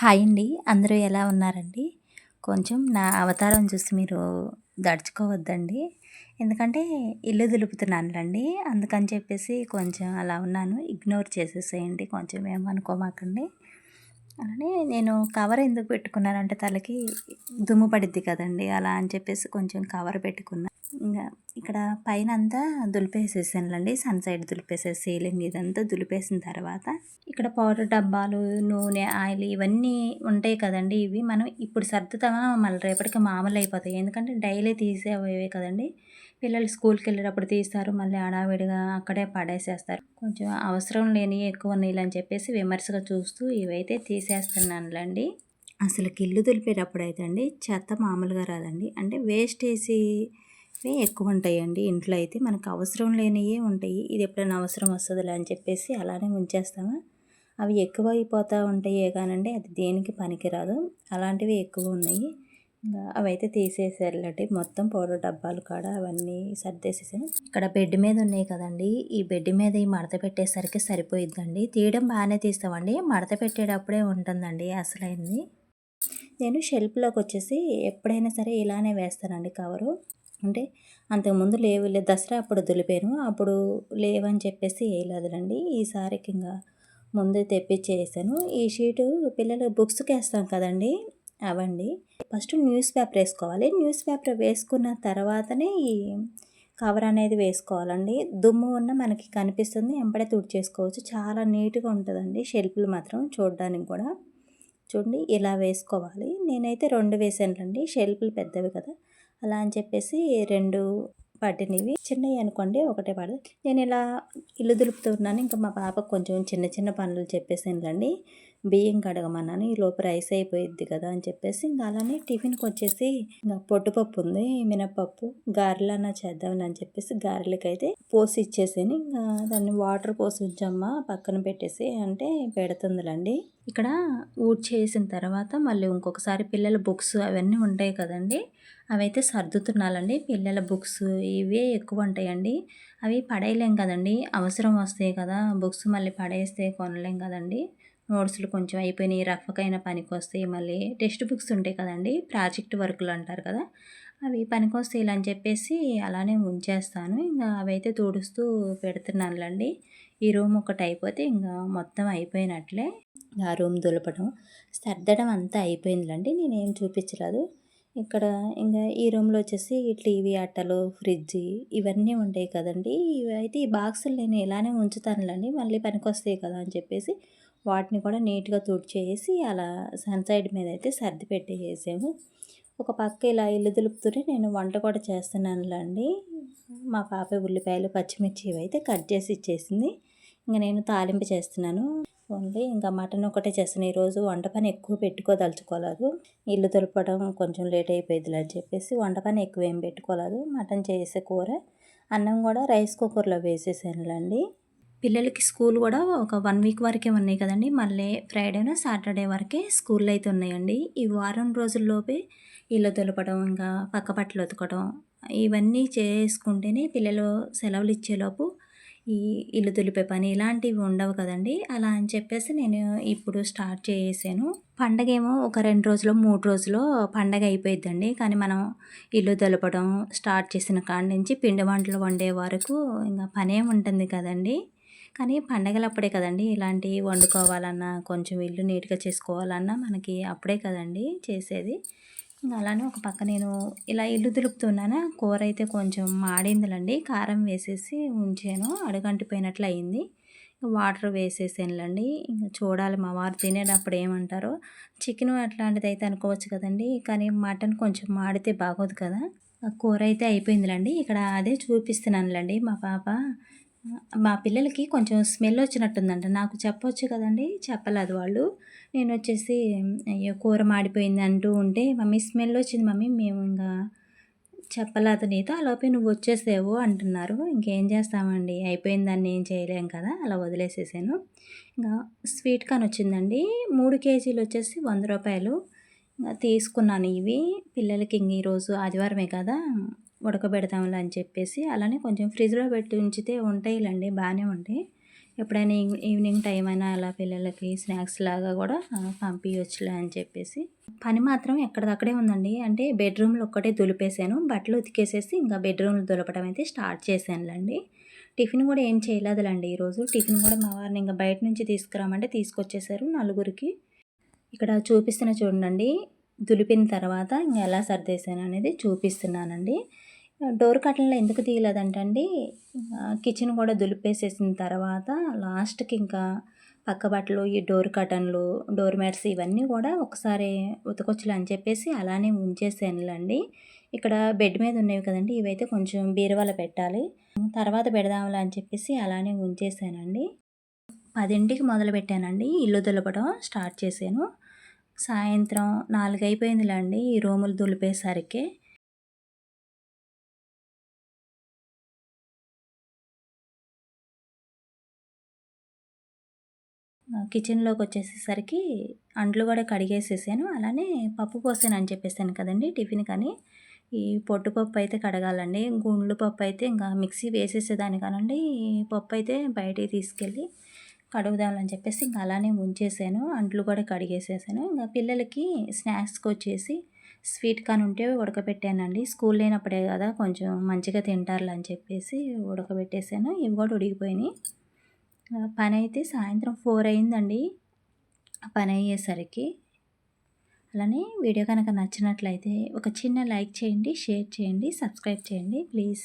Hi అండి. అందరూ ఎలా ఉన్నారండి? కొంచెం నా అవతారం చూసి మీరు దడుచుకోవద్దండి. ఎందుకంటే ఇల్లు దులుపుతున్నానులండి. అందుకని చెప్పేసి కొంచెం అలా ఉన్నాను. ఇగ్నోర్ చేసేసేయండి. కొంచెం ఏమనుకోమాకండి అలానే నేను కవర్ ఎందుకు పెట్టుకున్నానంటే తలకి దుమ్ము పడిద్ది కదండి అలా అని చెప్పేసి కొంచెం కవర్ పెట్టుకున్నా. ఇంకా ఇక్కడ పైన అంతా దులిపేసేసానులండి సన్ సైడ్ దులిపేసే సీలింగ్ ఇదంతా దులిపేసిన తర్వాత ఇక్కడ పౌడర్ డబ్బాలు నూనె ఆయిల్ ఇవన్నీ ఉంటాయి కదండి ఇవి. మనం ఇప్పుడు సర్దుతామా? మళ్ళీ రేపటికి మామూలు అయిపోతాయి. ఎందుకంటే డైలీ తీసేవే కదండి. పిల్లలు స్కూల్కి వెళ్ళేటప్పుడు తీస్తారు మళ్ళీ ఆడావిడిగా అక్కడే పడేసేస్తారు. కొంచెం అవసరం లేని ఎక్కువ నీళ్ళు అని చెప్పేసి విమర్శగా చూస్తూ ఇవైతే తీసేస్తున్నానులేండి. అసలు కిల్లు దులిపేటప్పుడు అయితే అండి చెత్త మామూలుగా రాదండి. అంటే వేస్టేసి ఎక్కువ ఉంటాయండి ఇంట్లో అయితే మనకు అవసరం లేనివే ఉంటాయి. ఇది ఎప్పుడైనా అవసరం వస్తుందిలే అని చెప్పేసి అలానే ఉంచేస్తాము. అవి ఎక్కువ అయిపోతూ ఉంటాయే కానండి అది దేనికి పనికిరాదు. అలాంటివి ఎక్కువ ఉన్నాయి ఇంకా అవైతే తీసేసేయాలంటే మొత్తం పౌడర్ డబ్బాలు కాడ అవన్నీ సర్దేసేసాను ఇక్కడ బెడ్ మీద ఉన్నాయి కదండి. ఈ బెడ్ మీద ఈ మడత పెట్టేసరికి సరిపోయిద్దండి. తీయడం బాగానే తీస్తామండి. మడత పెట్టేటప్పుడే ఉంటుందండి అసలైంది. నేను షెల్ఫ్లోకి వచ్చేసి ఎప్పుడైనా సరే ఇలానే వేస్తానండి కవరు. అంటే అంతకుముందు లేవు దసరా అప్పుడు దులిపాను. అప్పుడు లేవని చెప్పేసి వేయలేదులండి ఈసారికి ఇంకా ముందు తెప్పించేసాను ఈ షీటు పిల్లలు బుక్స్కి వేస్తాం కదండి. అవండి. ఫస్ట్ న్యూస్ పేపర్ వేసుకోవాలి. న్యూస్ పేపర్ వేసుకున్న తర్వాతనే ఈ కవర్ అనేది వేసుకోవాలండి. దుమ్ము ఉన్న మనకి కనిపిస్తుంది. ఎంపడే తుడిచేసుకోవచ్చు. చాలా నీట్గా ఉంటుందండి. షెల్ఫ్లు మాత్రం చూడడానికి కూడా. చూడండి ఇలా వేసుకోవాలి. నేనైతే రెండు వేసానులండి. షెల్ఫ్లు పెద్దవి కదా. అలా అని చెప్పేసి రెండు పట్టినవి. చిన్నవి అనుకోండి ఒకటే పడదు. నేను ఇలా ఇల్లు దులుపుతున్నాను ఇంకా మా పాపకు కొంచెం చిన్న చిన్న పనులు చెప్పేసానులండి. బియ్యం కడగమన్నాను. ఈ లోపు రైస్ అయిపోయిద్ది కదా అని చెప్పేసి ఇంకా అలానే టిఫిన్కి వచ్చేసి ఇంకా పొట్టుపప్పు ఉంది మినపప్పు గారెలన్నా చేద్దామని అని చెప్పేసి గారెలకి అయితే పోసి ఇచ్చేసాను ఇంకా దాన్ని వాటర్ పోసి ఉంచమ్మా పక్కన పెట్టేసి అంటే పెడుతుందిలండి. ఇక్కడ ఊడ్ చేసిన తర్వాత మళ్ళీ ఇంకొకసారి పిల్లల బుక్స్ అవన్నీ ఉంటాయి కదండి అవైతే సర్దుతున్నాలండి. పిల్లల బుక్స్ ఇవే ఎక్కువ ఉంటాయండి. అవి పడేయలేం కదండి అవసరం వస్తాయి కదా బుక్స్ మళ్ళీ పడేస్తే కొనలేం కదండి. నోట్స్లు కొంచెం అయిపోయినాయి రఫ్కైన పనికి వస్తాయి మళ్ళీ టెక్స్ట్ బుక్స్ ఉంటాయి కదండి ప్రాజెక్ట్ వర్క్లు అంటారు కదా అవి పనికొస్తాయి అని చెప్పేసి అలానే ఉంచేస్తాను. ఇంకా అవైతే తుడుస్తూ పెడుతున్నానులండి. ఈ రూమ్ ఒకటి అయిపోతే ఇంకా మొత్తం అయిపోయినట్లే ఆ రూమ్ దులపడం సర్దడం అంతా అయిపోయిందిలండి నేనేం చూపించలేదు. ఇక్కడ ఇంకా ఈ రూమ్లో వచ్చేసి టీవీ అట్టలు ఫ్రిడ్జ్ ఇవన్నీ ఉంటాయి కదండి ఇవి అయితే ఈ బాక్సులు నేను ఇలానే ఉంచుతానులేండి మళ్ళీ పనికొస్తాయి కదా అని చెప్పేసి వాటిని కూడా నీట్గా తుడిచేసి అలా సన్ సైడ్ మీద అయితే సర్ది పెట్టేసాము ఒక పక్క ఇలా ఇల్లు దులుపుతూనే నేను వంట కూడా చేస్తున్నానులండి. మా పాప ఉల్లిపాయలు పచ్చిమిర్చి అయితే కట్ చేసి ఇచ్చేసింది. ఇంకా నేను తాలింపు చేస్తున్నాను. ఓన్లీ ఇంకా మటన్ ఒకటే చేస్తాను. ఈరోజు వంట పని ఎక్కువ పెట్టుకోదలుచుకోలేదు. ఇల్లు దులపడం కొంచెం లేట్ అయిపోయింది అని చెప్పేసి వంట పని ఎక్కువ ఏం పెట్టుకోలేదు. మటన్ చేసే కూర అన్నం కూడా రైస్ కుక్కర్లో వేసేసానులేండి. పిల్లలకి స్కూల్ కూడా ఒక వన్ వీక్ వరకే ఉన్నాయి కదండి. మళ్ళీ ఫ్రైడేనో సాటర్డే వరకే స్కూల్లో అయితే ఉన్నాయండి. ఈ వారం రోజుల్లోపే ఇల్లు దులపడం ఇంకా పక్క బట్టలు ఉతకడం ఇవన్నీ చేసుకుంటేనే పిల్లలు సెలవులు ఇచ్చేలోపు ఈ ఇల్లు దులిపే పని ఇలాంటివి ఉండవు కదండి. అలా అని చెప్పేసి నేను ఇప్పుడు స్టార్ట్ చేసాను పండగ ఏమో ఒక రెండు రోజులు మూడు రోజులు పండగ అయిపోయిద్దండి. కానీ మనం ఇల్లు దులపడం స్టార్ట్ చేసిన కాడి నుంచి పిండి వంటలు వండే వరకు ఇంకా పనే ఉంటుంది కదండి. కానీ పండగలు అప్పుడే కదండి ఇలాంటివి వండుకోవాలన్నా కొంచెం ఇల్లు నీట్గా చేసుకోవాలన్నా మనకి అప్పుడే కదండి చేసేది. ఇంకా అలానే ఒక పక్క నేను ఇలా ఇల్లు దులుపుతున్నాను కూర అయితే కొంచెం మాడిందిలండి కారం వేసేసి ఉంచాను అడుగంటిపోయినట్లు అయింది. వాటర్ వేసేసానులండి ఇంకా చూడాలి మా వారు తినేటప్పుడు ఏమంటారో. చికెన్ అట్లాంటిది అయితే అనుకోవచ్చు కదండి కానీ మటన్ కొంచెం మాడితే బాగోదు కదా. కూర అయితే అయిపోయిందిలండి ఇక్కడ అదే చూపిస్తున్నానులండి మా పాప. మా పిల్లలకి కొంచెం స్మెల్ వచ్చినట్టుందంట. నాకు చెప్పొచ్చు కదండి? చెప్పలేదు వాళ్ళు. నేను వచ్చేసి అయ్యో కూర మాడిపోయింది అంటూ ఉంటే మమ్మీ స్మెల్ వచ్చింది మమ్మీ మేము ఇంకా చెప్పలేదు నీతో. లోపే నువ్వు వచ్చేసావు అంటున్నారు. ఇంకేం చేస్తామండి? అయిపోయిన దాన్ని ఏం చేయలేం కదా? అలా వదిలేసేసాను. ఇంకా స్వీట్ కాన్ వచ్చిందండి. మూడు కేజీలు వచ్చేసి వంద రూపాయలు. ఇంకా తీసుకున్నాను ఇవి. పిల్లలకి ఇంక ఈరోజు ఆదివారమే కదా. ఉడకబెడతాంలే అని చెప్పేసి అలానే కొంచెం ఫ్రిడ్జ్లో పెట్టి ఉంచితే ఉంటాయిలండి బాగానే ఉంటాయి. ఎప్పుడైనా ఈవినింగ్ టైం అయినా అలా పిల్లలకి స్నాక్స్ లాగా కూడా పంపించచ్చులే అని చెప్పేసి. పని మాత్రం ఎక్కడిదక్కడే ఉందండి. అంటే బెడ్రూమ్లో ఒక్కటే దులిపేసాను. బట్టలు ఉతికేసేసి ఇంకా బెడ్రూమ్లో దులపడం అయితే స్టార్ట్ చేశానులండి. టిఫిన్ కూడా ఏం చేయలేదులేండి ఈరోజు. టిఫిన్ కూడా మా వారిని ఇంకా బయట నుంచి తీసుకురామంటే తీసుకొచ్చేసారు నలుగురికి. ఇక్కడ చూపిస్తున్న చూడండి దులిపిన తర్వాత ఇంకా ఎలా సర్దేశాను అనేది చూపిస్తున్నానండి. డోర్ కట్టన్లో ఎందుకు తీయలేదంటండి? కిచెన్ కూడా దులిపేసేసిన తర్వాత లాస్ట్కి ఇంకా పక్క బట్టలు ఈ డోర్ కటన్లు డోర్ మ్యాట్స్ ఇవన్నీ కూడా ఒకసారి ఉతకొచ్చులు అని చెప్పేసి అలానే ఉంచేసానులేండి. ఇక్కడ బెడ్ మీద ఉన్నవి కదండి ఇవైతే కొంచెం బీరువాల పెట్టాలి. తర్వాత పెడదాంలే అని చెప్పేసి అలానే ఉంచేసానండి. పదింటికి మొదలు పెట్టానండి ఇల్లు దులపడం స్టార్ట్ చేశాను. సాయంత్రం నాలుగు అయిపోయిందిలేండి ఈ రూములు దులిపేసరికి. కిచెన్లోకి వచ్చేసేసరికి అంట్లు కూడా కడిగేసేసాను. అలానే పప్పు పోసాను అని చెప్పేసాను కదండి టిఫిన్ కానీ. ఈ పొట్టు పప్పు అయితే కడగాలండి. గుండ్లు పప్పు అయితే ఇంకా మిక్సీ వేసేసేదాన్ని కానండి. ఈ పప్పు అయితే బయటికి తీసుకెళ్ళి కడుగుదామని చెప్పేసి ఇంకా అలానే ఉంచేసాను అంట్లు కూడా కడిగేసేసాను. ఇంకా పిల్లలకి స్నాక్స్కి వచ్చేసి స్వీట్ కాని ఉంటే ఉడకబెట్టానండి. స్కూల్ లేనప్పుడే కదా కొంచెం మంచిగా తింటారులే అని చెప్పేసి ఉడకబెట్టేసాను. ఇవి కూడా ఉడికిపోయినాయి. పని అయితే సాయంత్రం ఫోర్ అయిందండి. పని అయ్యేసరికి అలానే వీడియో కనుక నచ్చినట్లయితే ఒక చిన్న లైక్ చేయండి షేర్ చేయండి సబ్స్క్రైబ్ చేయండి ప్లీజ్.